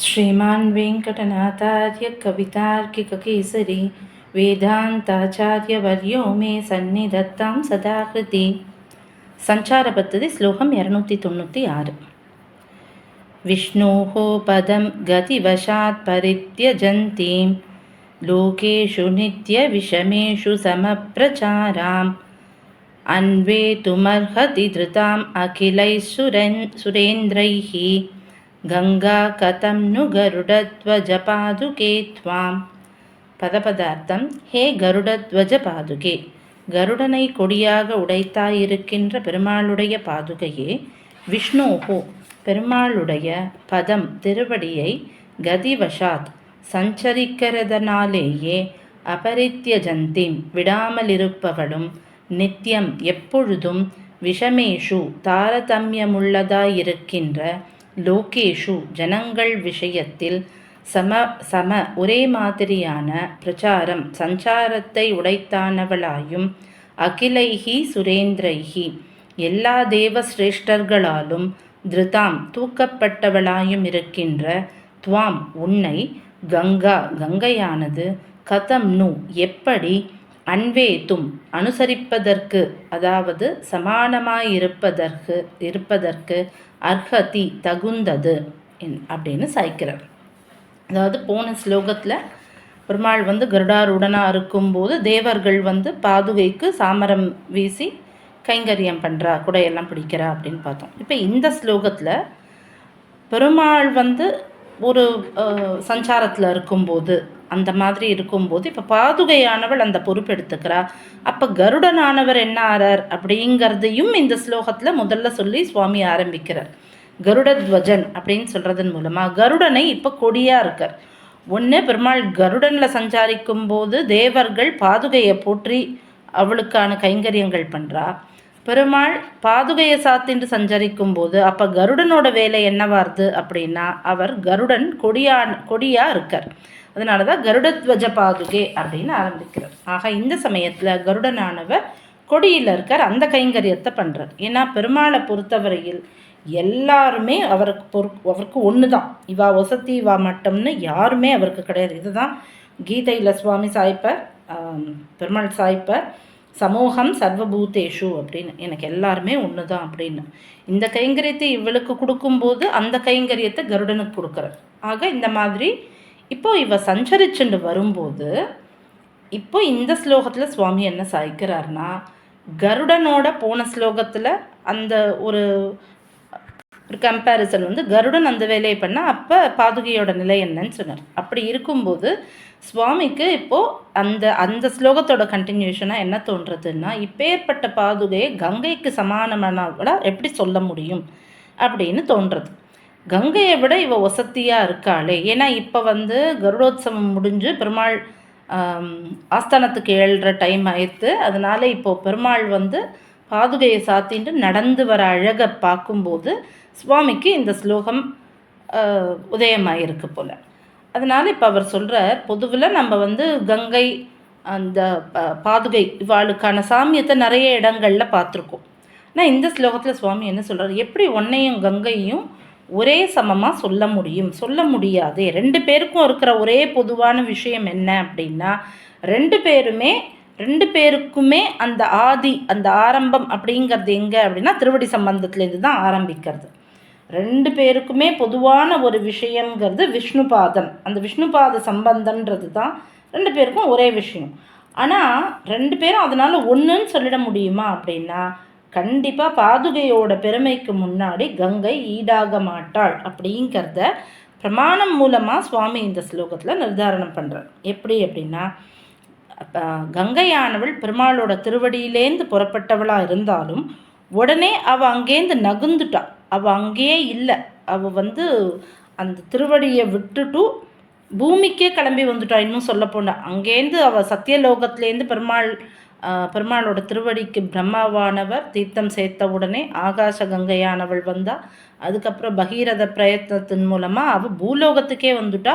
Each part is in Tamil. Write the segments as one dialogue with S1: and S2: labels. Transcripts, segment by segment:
S1: श्रीमान् वेङ्कटनाथार्यकवितार्किककेसरी वेदान्ताचार्यवर्यो मे सन्निधत्तां सदाकृति। सञ्चारपद्धतिः श्लोकं एरनूति तन्नूति आरु विष्णोः पदं गतिवशात् परित्यजन्तीं लोकेषु नित्यविषमेषु समप्रचाराम्। अन्वेतुमर्हति धृताम् अखिलैः सुरेन् सुरेन्द्रैः। गङ्गा कथं नु गरुडध्वजपादुके त्वां பதபதார்த்தம் ஹே கருடத்வஜ பாதுகே கருடனை கொடியாக உடைத்தாயிருக்கின்ற பெருமாளுடைய பாதுகையே விஷ்ணோஹோ பெருமாளுடைய பதம் திருவடியை கதிவசாத் சஞ்சரிக்கிறதனாலேயே அபரித்யஜந்திம் விடாமலிருப்பவளும் நித்தியம் எப்பொழுதும் விஷமேஷு தாரதமியமுள்ளதாயிருக்கின்ற லோகேஷு ஜனங்கள் விஷயத்தில் சம சம ஒரே மாதிரியான பிரச்சாரம் சஞ்சாரத்தை உடைத்தானவளாயும் அகிலைஹி சுரேந்திரைஹி. எல்லா தேவ சிரேஷ்டர்களாலும் திருதாம் தூக்கப்பட்டவளாயும் இருக்கின்ற துவாம் உன்னை கங்கா கங்கையானது கதம் நு எப்படி அன்வேத்தும் அனுசரிப்பதற்கு அதாவது சமானமாயிருப்பதற்கு இருப்பதற்கு அர்ஹதி தகுந்தது அப்படின்னு சாய்க்கிறார். அதாவது போன ஸ்லோகத்தில் பெருமாள் வந்து கருடாருடனாக இருக்கும்போது தேவர்கள் வந்து பாதுகைக்கு சாமரம் வீசி கைங்கரியம் பண்ணுறா குடையெல்லாம் பிடிக்கிறா அப்படின்னு பார்த்தோம். இப்போ இந்த ஸ்லோகத்தில் பெருமாள் வந்து ஒரு சஞ்சாரத்தில் இருக்கும்போது அந்த மாதிரி இருக்கும்போது இப்போ பாதுகையானவள் அந்த பொறுப்பெடுத்துக்கிறா. அப்போ கருடனானவர் என்ன ஆறார் அப்படிங்கிறதையும் இந்த ஸ்லோகத்தில் முதல்ல சொல்லி சுவாமி ஆரம்பிக்கிறார். கருடத்வஜன் அப்படின்னு சொல்கிறதன் மூலமாக கருடனை இப்போ கொடியாக இருக்கார். ஒன்று பெருமாள் கருடனில் சஞ்சாரிக்கும் போது தேவர்கள் பாதுகையை போற்றி அவளுக்கான கைங்கரியங்கள் பண்ணுறா பெருமாள் பாதுகையை சாத்தின்று சஞ்சரிக்கும் போது அப்போ கருடனோட வேலை என்னவாருது அப்படின்னா அவர் கருடன் கொடியா கொடியாக இருக்கார். அதனால தான் கருடத்வஜ பாதுகே அப்படின்னு ஆரம்பிக்கிறார். ஆக இந்த சமயத்தில் கருடனானவர் கொடியில் இருக்கார் அந்த கைங்கரியத்தை பண்ணுறார் ஏன்னா பெருமாளை பொறுத்தவரையில் எல்லாருமே அவருக்கு பொறு அவருக்கு ஒன்று தான் இவா ஒசத்தி இவா மட்டம்னு யாருமே அவருக்கு கிடையாது. இதுதான் கீதையில் சுவாமி சாய்ப்பர் பெருமாள் சாய்ப்பர் சமூகம் சர்வபூதேஷு அப்படின்னு. எனக்கு எல்லாருமே ஒன்று தான் அப்படின்னு. இந்த கைங்கரியத்தை இவளுக்கு கொடுக்கும்போது அந்த கைங்கரியத்தை கருடனுக்கு கொடுக்குறார் ஆக இந்த மாதிரி இப்போ இவ சஞ்சரிச்சுண்டு வரும்போது இப்போ இந்த ஸ்லோகத்தில் சுவாமி என்ன சாய்க்கிறார்னா கருடனோட போன ஸ்லோகத்தில் அந்த ஒரு ஒரு கம்பேரிசன் வந்து கருடன் அந்த வேலையை பண்ணால் அப்போ பாதுகையோட நிலை என்னன்னு சொன்னார். அப்படி இருக்கும்போது சுவாமிக்கு இப்போது அந்த அந்த ஸ்லோகத்தோட கண்டினியூஷனாக என்ன தோன்றதுன்னா இப்பேற்பட்ட பாதுகையை கங்கைக்கு சமானமானவளா எப்படி சொல்ல முடியும் அப்படின்னு தோன்றது. கங்கையை விட இவ வசத்தியாக இருக்காளே. ஏன்னா இப்போ வந்து கருடோத்சவம் முடிஞ்சு பெருமாள் ஆஸ்தானத்துக்கு ஏழ்ற டைம் ஆயிடுத்து அதனால் இப்போது பெருமாள் வந்து பாதுகையை சாத்தின்ட்டு நடந்து வர அழகை பார்க்கும்போது சுவாமிக்கு இந்த ஸ்லோகம் உதயமாயிருக்கு போல். அதனால் இப்போ அவர் சொல்கிறார் பொதுவில் நம்ம வந்து கங்கை அந்த பாதுகை இவாளுக்கான சாமியத்தை நிறைய இடங்களில் பார்த்துருக்கோம். ஆனால் இந்த ஸ்லோகத்தில் சுவாமி என்ன சொல்கிறார் எப்படி ஒன்னையும் கங்கையும் ஒரே சமமாக சொல்ல முடியும்? சொல்ல முடியாது. ரெண்டு பேருக்கும் இருக்கிற ஒரே பொதுவான விஷயம் என்ன அப்படின்னா ரெண்டு பேருமே ரெண்டு பேருக்குமே அந்த ஆதி அந்த ஆரம்பம் அப்படிங்கிறது எங்கே அப்படின்னா திருவடி சம்பந்தத்துலேருந்து தான் ஆரம்பிக்கிறது. ரெண்டு பேருக்குமே பொதுவான ஒரு விஷயங்கிறது விஷ்ணுபாதம். அந்த விஷ்ணுபாத சம்பந்தன்றது தான் ரெண்டு பேருக்கும் ஒரே விஷயம். ஆனால் ரெண்டு பேரும் அதனால் ஒன்றுன்னு சொல்லிட முடியுமா அப்படின்னா கண்டிப்பாக பாதுகையோட பெருமைக்கு முன்னாடி கங்கை ஈடாக மாட்டாள் அப்படிங்கிறத பிரமாணம் மூலமாக சுவாமி இந்த ஸ்லோகத்தில் நிர்தாரணம் பண்ணுறார் எப்படி அப்படின்னா கங்கையானவள் பெருமாளோட திருவடியிலேருந்து புறப்பட்டவளாக இருந்தாலும் உடனே அவள் அங்கேருந்து நகுந்துட்டாள் அவள் அங்கேயே இல்லை. அவள் வந்து அந்த திருவடியை விட்டுட்டு பூமிக்கே கிளம்பி வந்துட்டா இன்னும் சொல்ல அங்கேருந்து அவள் சத்தியலோகத்துலேருந்து பெருமாள் பெருமாளோட திருவடிக்கு பிரம்மாவானவர் தீர்த்தம் சேர்த்த உடனே ஆகாச கங்கையானவள் வந்தால் அதுக்கப்புறம் பகீரத பிரயத்னத்தின் மூலமாக அவள் பூலோகத்துக்கே வந்துட்டா.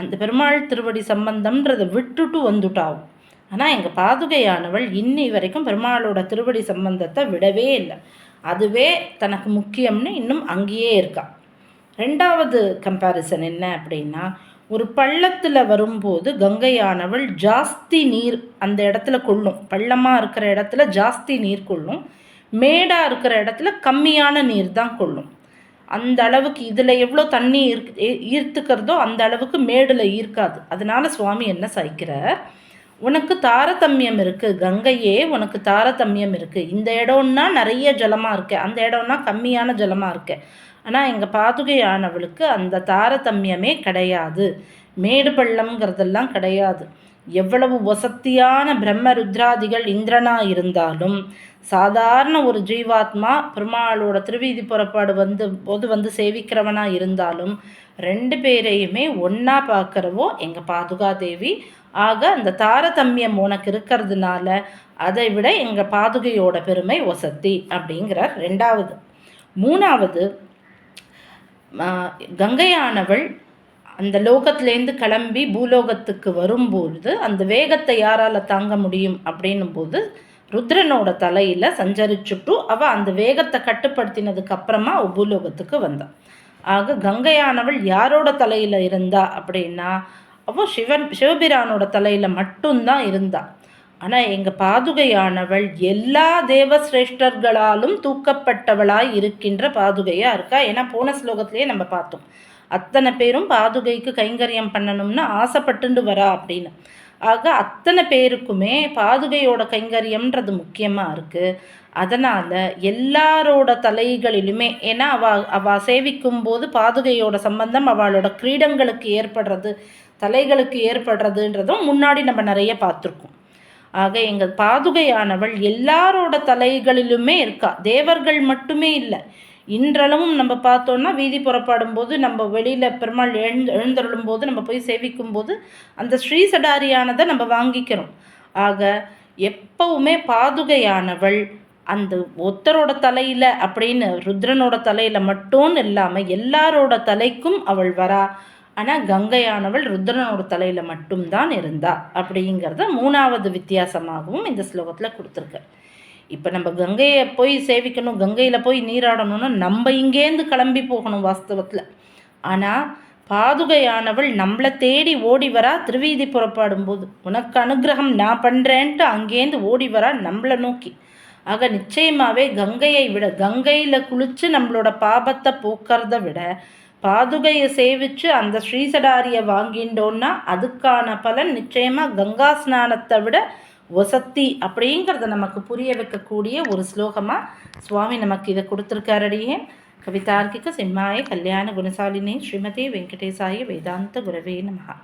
S1: அந்த பெருமாள் திருவடி சம்பந்தம்ன்றதை விட்டுட்டு வந்துட்டாவும் ஆனால் எங்கள் பாதுகையானவள் இன்னி வரைக்கும் பெருமாளோட திருவடி சம்பந்தத்தை விடவே இல்லை. அதுவே தனக்கு முக்கியம்னு இன்னும் அங்கேயே இருக்கா. ரெண்டாவது கம்பேரிசன் என்ன அப்படின்னா ஒரு பள்ளத்தில் வரும்போது கங்கையானவள் ஜாஸ்தி நீர் அந்த இடத்துல கொள்ளும். பள்ளமாக இருக்கிற இடத்துல ஜாஸ்தி நீர் கொள்ளும். மேடாக இருக்கிற இடத்துல கம்மியான நீர் தான் கொள்ளும். அந்த அளவுக்கு இதில் எவ்வளோ தண்ணி ஈர்த்துக்கிறதோ அந்த அளவுக்கு மேடில் ஈர்க்காது. அதனால சுவாமி என்ன சாய்க்கிறார்? உனக்கு தாரதமியம் இருக்குது கங்கையே உனக்கு தாரதமியம் இருக்குது இந்த இடம்னா நிறைய ஜலமாக இருக்கு. அந்த இடம்னா கம்மியான ஜலமாக இருக்கு. ஆனால் எங்கள் பாதுகையானவளுக்கு அந்த தாரதமியமே கிடையாது. மேடு பள்ளம்ங்கிறதெல்லாம் கிடையாது. எவ்வளவு வசத்தியான பிரம்ம ருத்ராதிகள் இந்திரனா இருந்தாலும் சாதாரண ஒரு ஜீவாத்மா பெருமாளோட திருவீதி புறப்பாடு வந்து போது வந்து சேவிக்கிறவனா இருந்தாலும் ரெண்டு பேரையுமே ஒன்றா பார்க்குறவோ எங்கள் பாதுகா தேவி ஆக அந்த தாரதமியம் உனக்கு இருக்கிறதுனால அதை விட எங்கள் பாதுகையோட பெருமை ஒசத்தி அப்படிங்கிறார் ரெண்டாவது. மூணாவது கங்கையானவள் அந்த லோகத்திலேருந்து கிளம்பி பூலோகத்துக்கு வரும்பொழுது அந்த வேகத்தை யாரால் தாங்க முடியும் அப்படின்னும் போது ருத்ரனோட தலையில் சஞ்சரிச்சுட்டு அவள் அந்த வேகத்தை கட்டுப்படுத்தினதுக்கு அப்புறமா அவள் பூலோகத்துக்கு வந்தாள் ஆக கங்கையானவள் யாரோட தலையில் இருந்தா அப்படின்னா அவள் சிவன் சிவபிரானோட தலையில் மட்டும்தான் இருந்தாள் ஆனால் எங்கள் பாதுகையானவள் எல்லா தேவசிரேஷ்டர்களாலும் தூக்கப்பட்டவளாய் இருக்கின்ற பாதுகையாக இருக்கா? ஏன்னா போன ஸ்லோகத்திலேயே நம்ம பார்த்தோம். அத்தனை பேரும் பாதுகைக்கு கைங்கரியம் பண்ணணும்னு ஆசைப்பட்டுண்டு வரா அப்படின்னு. ஆக அத்தனை பேருக்குமே பாதுகையோட கைங்கரியம்ன்றது முக்கியமாக இருக்குது அதனால் எல்லாரோட தலைகளிலுமே ஏன்னா அவ அவ சேவிக்கும் போது பாதுகையோட சம்பந்தம் அவளோட கிரீடங்களுக்கு ஏற்படுறது தலைகளுக்கு ஏற்படுறதுன்றதும் முன்னாடி நம்ம நிறைய பார்த்துருக்கோம். ஆக எங்கள் பாதுகையானவள் எல்லாரோட தலைகளிலுமே இருக்கா. தேவர்கள் மட்டுமே இல்லை. இன்றளவும் நம்ம பார்த்தோன்னா வீதி புறப்பாடும் போது நம்ம வெளியில் பெருமாள் எழுந்து எழுந்தருளும் போது நம்ம போய் சேவிக்கும் போது அந்த ஸ்ரீசடாரியானதை நம்ம வாங்கிக்கிறோம். ஆக எப்பவுமே பாதுகையானவள் அந்த ஒத்தரோட தலையில் அப்படின்னு ருத்ரனோட தலையில் மட்டும் இல்லாமல் எல்லாரோட தலைக்கும் அவள் வரா. ஆனால் கங்கையானவள் ருத்ரனோட தலையில் மட்டும்தான் இருந்தா அப்படிங்கிறத மூணாவது வித்தியாசமாகவும் இந்த ஸ்லோகத்தில் கொடுத்துருக்கு. இப்போ நம்ம கங்கையை போய் சேவிக்கணும் கங்கையில் போய் நீராடணும்னா நம்ம இங்கேருந்து கிளம்பி போகணும் வாஸ்தவத்தில். ஆனால் பாதுகையானவள் நம்மளை தேடி ஓடி வரா திருவீதி புறப்பாடும் போது உனக்கு அனுகிரகம் நான் பண்ணுறேன்ட்டு அங்கேருந்து ஓடி வரா நம்மளை நோக்கி. ஆக நிச்சயமாகவே கங்கையை விட கங்கையில் குளித்து நம்மளோட பாபத்தை போக்கிறத விட பாதுகையை சேவித்து அந்த ஸ்ரீசடாரியை வாங்கிட்டோன்னா அதுக்கான பலன் நிச்சயமாக கங்கா ஸ்நானத்தை விட வசத்தி அப்படிங்கிறத நமக்கு புரிய வைக்கக்கூடிய ஒரு ஸ்லோகமாக சுவாமி நமக்கு இதை கொடுத்துருக்காரடியே. கவிதார்க்கிக சிம்மாய கல்யாண குணசாலினி ஸ்ரீமதி வெங்கடேசாய வேதாந்த குரவே நமகா